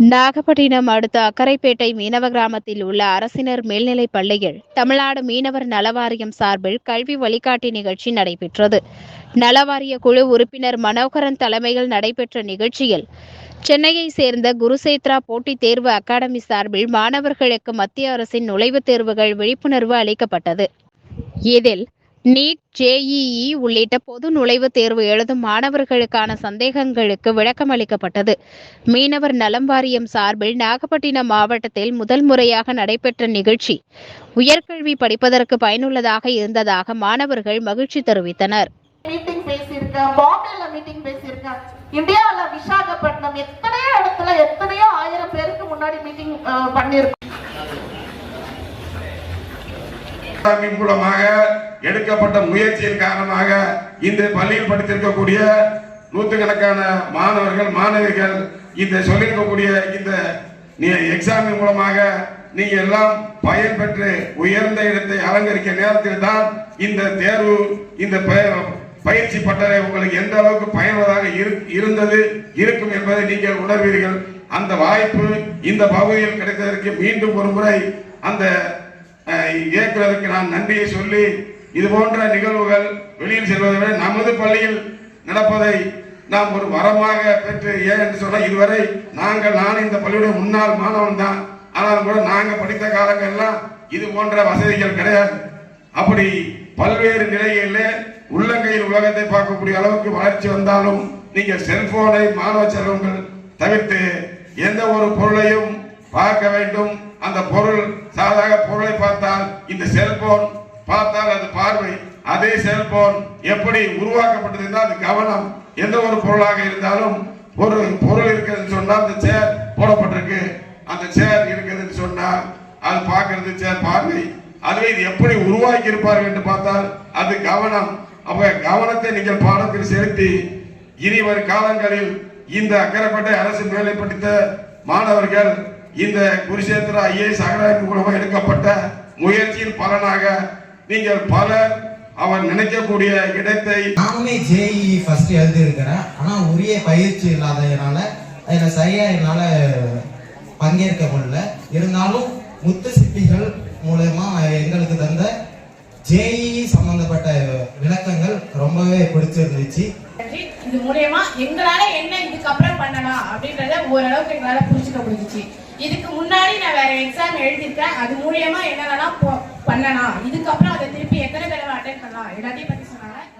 நாகப்பட்டினம் அடுத்த அக்கரைப்பேட்டை மீனவ கிராமத்தில் உள்ள அரசினர் மேல்நிலைப் பள்ளியில் தமிழ்நாடு மீனவர் நலவாரியம் சார்பில் கல்வி வழிகாட்டி நிகழ்ச்சி நடைபெற்றது. நலவாரிய குழு உறுப்பினர் மனோகரன் தலைமையில் நடைபெற்ற நிகழ்ச்சியில் சென்னையை சேர்ந்த குருசேத்ரா போட்டித் தேர்வு அகாடமி சார்பில் மாணவர்களுக்கு மத்திய அரசின் நுழைவுத் தேர்வுகள் விழிப்புணர்வு அளிக்கப்பட்டது. இதில் நீட் ஜேஇஇ உள்ளிட்ட பொது நுழைவுத் தேர்வு எழுதும் மாணவர்களுக்கான சந்தேகங்களுக்கு விளக்கம் அளிக்கப்பட்டது. மீனவர் நலம் வாரியம் சார்பில் நாகப்பட்டினம் மாவட்டத்தில் முதல் முறையாக நடைபெற்ற நிகழ்ச்சி உயர்கல்வி படிப்பதற்கு பயனுள்ளதாக இருந்ததாக மாணவர்கள் மகிழ்ச்சி தெரிவித்தனர். மீட்டிங் பேசியிருக்கேன் பாம்பேல மீட்டிங் பேசியிருக்கேன் இந்தியாவுல விசாகப்பட்டினம் எத்தனையோ இடத்துல எத்தனையோ ஆயிரம் பேருக்கு முன்னாடி மீட்டிங் பண்ணியிருக்கோம். மூலமாக எடுக்கப்பட்ட முயற்சியின் காரணமாக இந்த பள்ளியில் படித்திருக்கக்கூடிய நூற்றுக்கணக்கான மாணவர்கள் மாணவிகள் இந்த சொல்லியிருக்கக்கூடிய இந்த எக்ஸாமின் மூலமாக நீங்க எல்லாம் பயன் பெற்று உயர்ந்த இடத்தை அலங்கரிக்க நேரத்தில் தான் இந்த தேர்வு இந்த பயிற்சி பட்டறை உங்களுக்கு எந்த அளவுக்கு பயனுள்ளதாக இரு- இருந்தது இருக்கும் என்பதை நீங்கள் உணர்வீர்கள். அந்த வாய்ப்பு இந்த பகுதியில் கிடைத்ததற்கு மீண்டும் ஒரு முறை அந்த இயக்குவதற்கு நான் நன்றியை சொல்லி இது போன்ற நிகழ்வுகள் வெளியில் செல்வதை விட நமது பள்ளியில் நடப்பதை நாம் ஒரு வரமாக பெற்று ஏன் என்று சொன்னால் இதுவரை நாங்கள் நான் இந்த பள்ளியுடைய முன்னாள் மாணவன் தான். ஆனால் கூட நாங்கள் படித்த காலங்கள்லாம் இது போன்ற வசதிகள் கிடையாது. அப்படி பல்வேறு நிலைகளில் உள்ளங்கையில் உலகத்தை பார்க்கக்கூடிய அளவுக்கு வளர்ச்சி வந்தாலும் நீங்கள் செல்போனை மாணவ செல்வங்கள் தவிர்த்து எந்த ஒரு பொருளையும் பார்க்க வேண்டும். அந்த பொருள் சாதாரண பொருளை பார்த்தால் இந்த செல்போன் பார்த்தால் அது பார்வை அதே செல்போன் எப்படி உருவாக்கப்பட்டது அது கவனம். எந்த ஒரு பொருளாக இருந்தாலும் ஒரு பொருள் இருக்குதுன்னு சொன்னால் அந்த சேர் போடப்பட்டிருக்கு. அந்த சேர் இருக்குதுன்னு சொன்னால் அது பார்க்கறது சேர் பார்வை. அதுவே இது எப்படி உருவாக்கி இருப்பார்கள் என்று பார்த்தால் அது கவனம். அப்ப கவனத்தை நீங்கள் பாடத்தில் செலுத்தி இனி வரும் காலங்களில் இந்த அக்கரைப்பேட்டை அரசு மேலை படித்த மாணவர்கள் இந்த குருஷேத்திர ஐஏஎஸ் அகாடமி மூலமாக எடுக்கப்பட்ட முயற்சியின் பலனாக நீங்கள் பலர் அவர் நினைக்கக்கூடிய இடத்தை நானுமே ஜேஇ ஃபர்ஸ்ட் எழுதியிருக்கிறேன் ஆனால் உரிய பயிற்சி இல்லாததுனால அதில் சரியாக என்னால் பங்கேற்க முடியல இருந்தாலும் முத்து சிப்பிகள் மூலயமா எங்களுக்கு தந்த ஜேஇ சம்பந்தப்பட்ட விளக்கங்கள் ரொம்பவே பிடிச்சிருந்துச்சு. இது மூலியமா எங்களால என்ன இதுக்கப்புறம் பண்ணலாம் அப்படின்றத ஓரளவுக்கு எங்களால புரிஞ்சுக்க முடிஞ்சிச்சு. இதுக்கு முன்னாடி நான் வேற எக்ஸாம் எழுதியிருக்கேன். அது மூலியமா என்னென்னலாம் போ- பண்ணலாம். இதுக்கப்புறம் அதை திருப்பி எத்தனை தடவை அட்டன் பண்ணலாம்? எல்லாத்தையும் பத்தி சொன்னாங்க.